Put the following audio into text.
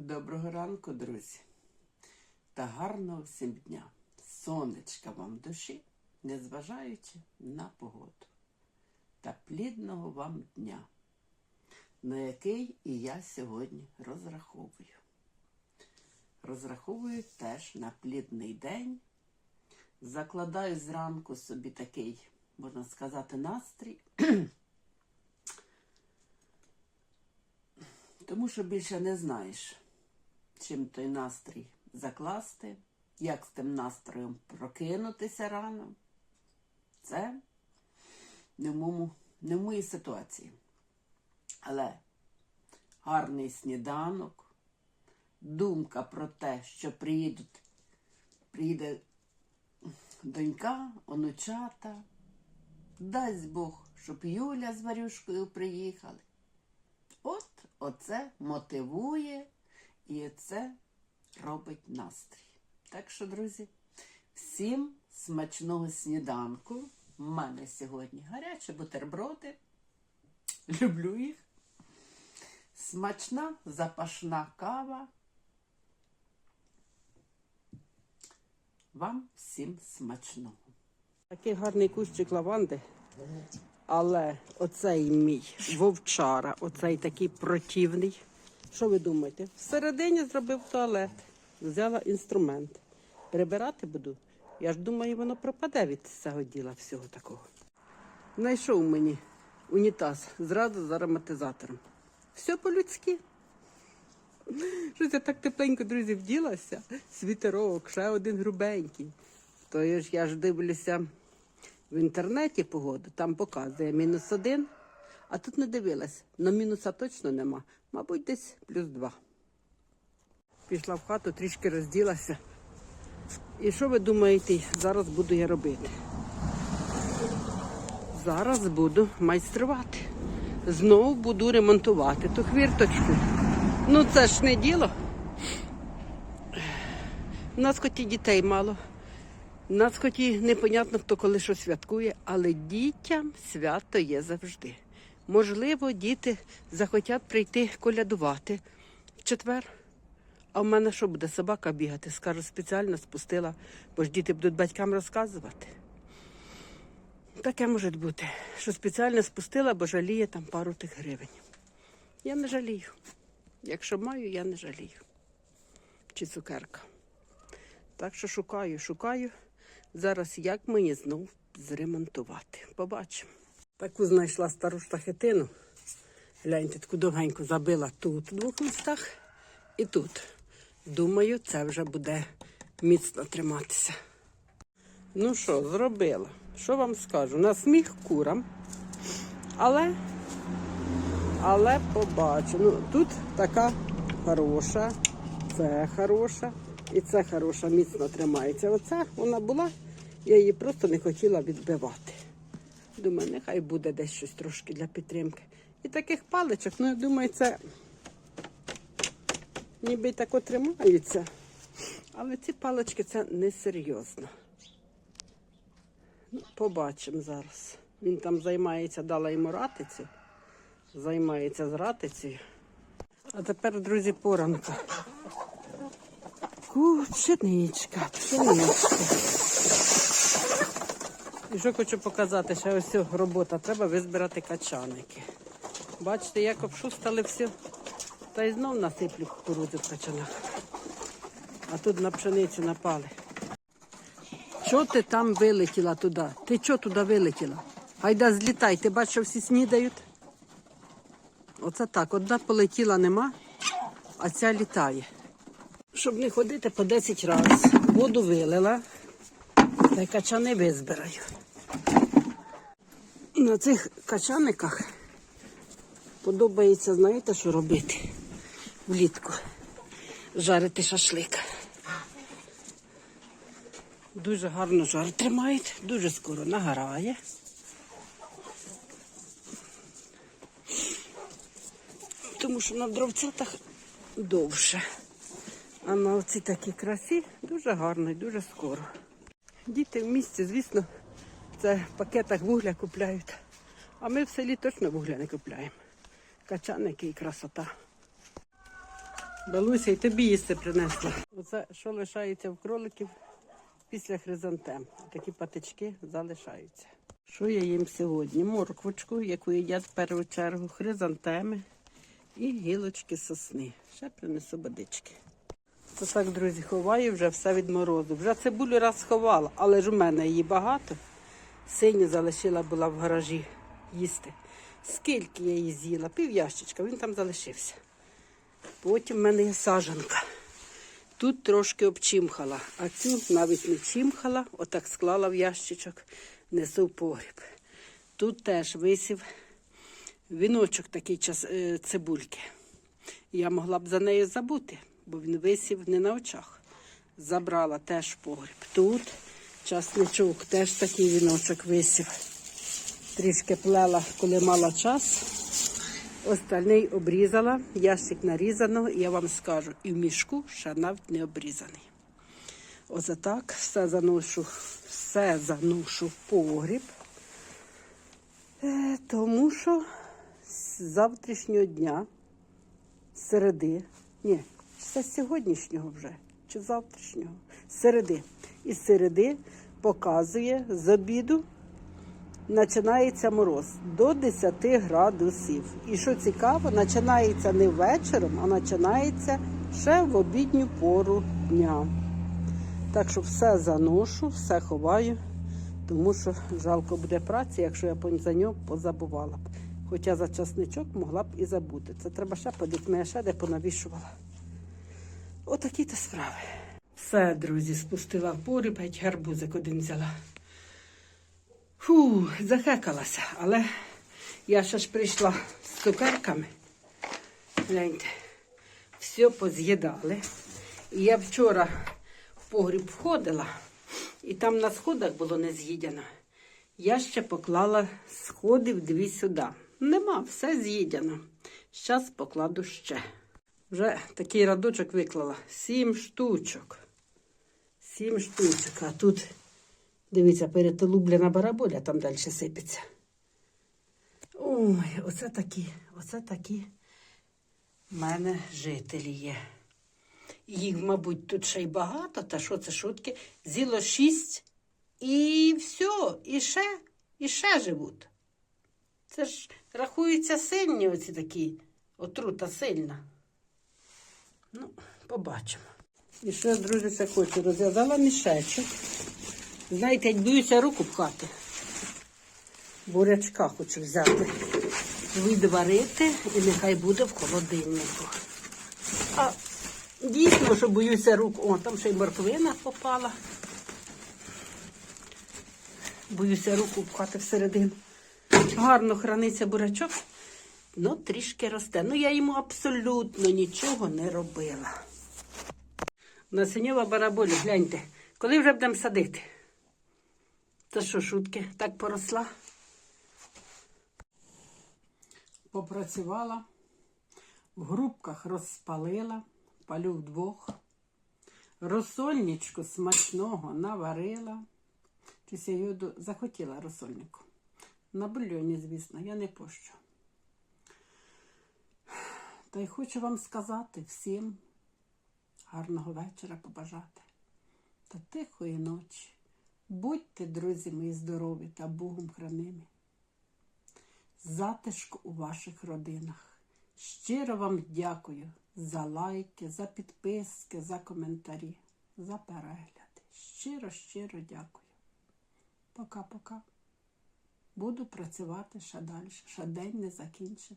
Доброго ранку, друзі, та гарного всім дня. Сонечка вам душі, незважаючи на погоду. Та плідного вам дня, на який і я сьогодні розраховую. Розраховую теж на плідний день. Закладаю зранку собі такий, можна сказати, настрій. Тому що більше не знаєш, чим той настрій закласти, як з тим настроєм прокинутися рано. Це не в, моєму, не в моїй ситуації. Але гарний сніданок, думка про те, що приїдуть, приїде донька, онучата. Дасть Бог, щоб Юля з Варюшкою приїхали. От оце мотивує і це робить настрій. Так що, друзі, всім смачного сніданку. У мене сьогодні гарячі бутерброди. Люблю їх. Смачна запашна кава. Вам всім смачного. Такий гарний кущик лаванди. Але оцей мій вовчара, оцей такий противний. Що ви думаєте? Всередині зробив туалет, взяла інструмент. Прибирати буду. Я ж думаю, воно пропаде від цього діла всього такого. Знайшов мені унітаз зразу з ароматизатором. Все по-людськи. Щось я так тепленько, друзі, вділася. Світерок, ще один грубенький. То я ж я ж дивлюся в інтернеті погоду, там показує мінус один, а тут не дивилась, але мінуса точно нема. Мабуть, десь плюс два. Пішла в хату, трішки розділася. І що ви думаєте, зараз буду я робити? Зараз буду майструвати. Знову буду ремонтувати ту хвірточку. Ну це ж не діло. У нас хоч і дітей мало. У нас хоч і непонятно, хто коли що святкує, але дітям свято є завжди. Можливо, діти захотять прийти колядувати в четвер. А в мене що буде собака бігати? Скажу, спеціально спустила, бо ж діти будуть батькам розказувати. Таке може бути, що спеціально спустила, бо жаліє там пару тих гривень. Я не жалію. Якщо маю, я не жалію. Чи цукерка. Так що шукаю, шукаю. Зараз як мені знов зремонтувати. Побачимо. Таку знайшла стару штахетину. Гляньте, таку довгеньку забила тут в двох містах і тут. Думаю, це вже буде міцно триматися. Ну що, зробила. Що вам скажу? На сміх курам. Але, але побачу. Ну, тут така хороша, це хороша. І це хороша, міцно тримається. Оця вона була, я її просто не хотіла відбивати. Думаю, нехай буде десь щось трошки для підтримки. І таких паличок, ну я думаю, це ніби й тако тримаються. Але ці палички це несерйозно. Ну, побачимо зараз. Він там займається, дала йому ратицю, займається з ратицею. А тепер, друзі, поранка. Ку, пшеничка, пшеничка. І що хочу показати, ще ось ця робота. Треба визбирати качаники. Бачите, як обшустали все. Та й знов насиплю кукурудзу в качанах. А тут на пшеницю напали. Чого ти там вилетіла туди? Ти чого туди вилетіла? Гайда злітай, ти бачиш, що всі снідають. Оце так. Одна полетіла нема, а ця літає. Щоб не ходити по 10 разів. Воду вилила, та й качани визбираю. На цих качаниках подобається, знаєте, що робити влітку. Жарити шашлик. Дуже гарно жар тримають, дуже скоро нагорає. Тому що на дровцятах довше. А на оцій такій красі дуже гарно і дуже скоро. Діти в місті, звісно, це в пакетах вугля купляють. А ми в селі точно вугля не купляємо. Качаники і красота. Балуся, і тобі їсти принесла. Оце що лишається в кроликів після хризантем. Такі патички залишаються. Що я їм сьогодні? Морквочку, яку їдять в першу чергу, хризантеми і гілочки сосни. Ще принесу водички. То так, друзі, ховаю вже все від морозу. Вже цибулю раз сховала, але ж у мене її багато. Синю залишила була в гаражі їсти. Скільки я її з'їла? Пів ящичка, він там залишився. Потім в мене є сажанка. Тут трошки обчимхала, а цю навіть не чимхала, отак склала в ящичок, несу в погріб. Тут теж висів віночок такий час, е, цибульки. Я могла б за нею забути, бо він висів не на очах. Забрала теж в погріб. Тут часничок, теж такий віночок висів. Трішки плела, коли мала час. Остальний обрізала, ящик нарізано, я вам скажу, і в мішку ще навіть не обрізаний. Ось так все заношу, все заношу в погріб. Е, тому що з завтрашнього дня, середи, ні, це з сьогоднішнього вже, чи завтрашнього, середи. І з середи показує з обіду починається мороз до 10 градусів. І що цікаво, починається не вечором, а починається ще в обідню пору дня. Так що все заношу, все ховаю, тому що жалко буде праці, якщо я за нього позабувала б. Хоча за часничок могла б і забути. Це треба ще подивитися, я ще де понавішувала. Отакі то справи. Все, друзі, спустила в погріб, геть гарбузик один взяла. Фу, захекалася, але я ще ж прийшла з цукерками. Гляньте, все поз'їдали. І я вчора в погріб входила, і там на сходах було не з'їдено. Я ще поклала сходів дві сюди. Нема, все з'їдено. Зараз покладу ще. Вже такий радочок виклала. Сім штучок. Сім штучок. А тут Дивіться, перетолублена бараболя там далі сипеться. Ой, оце такі, оце такі в мене жителі є. Їх, мабуть, тут ще й багато, та що це шутки? Зіло шість і все, і ще, і ще живуть. Це ж рахуються сильні оці такі, отрута сильна. Ну, побачимо. І ще, друзі, це хочу. Розв'язала мішечок. Знаєте, як боюся руку пхати. Бурячка хочу взяти, відварити і нехай буде в холодильнику. А дійсно, що боюся рук. О, там ще й морквина попала. Боюся руку пхати всередину. Гарно храниться бурячок, ну трішки росте. Ну я йому абсолютно нічого не робила. Насеньова бараболі, гляньте, коли вже будемо садити? Це що, шутки? Так поросла? Попрацювала, в грубках розпалила, палю вдвох. Розсольничку смачного наварила. Щось я його захотіла розсольнику. На бульйоні, звісно, я не пощу. Та й хочу вам сказати всім гарного вечора побажати та тихої ночі. Будьте, друзі мої, здорові та Богом хранимі. Затишку у ваших родинах. Щиро вам дякую за лайки, за підписки, за коментарі, за перегляди. Щиро, щиро дякую. Пока-пока. Буду працювати ще далі. Ще день не закінчився.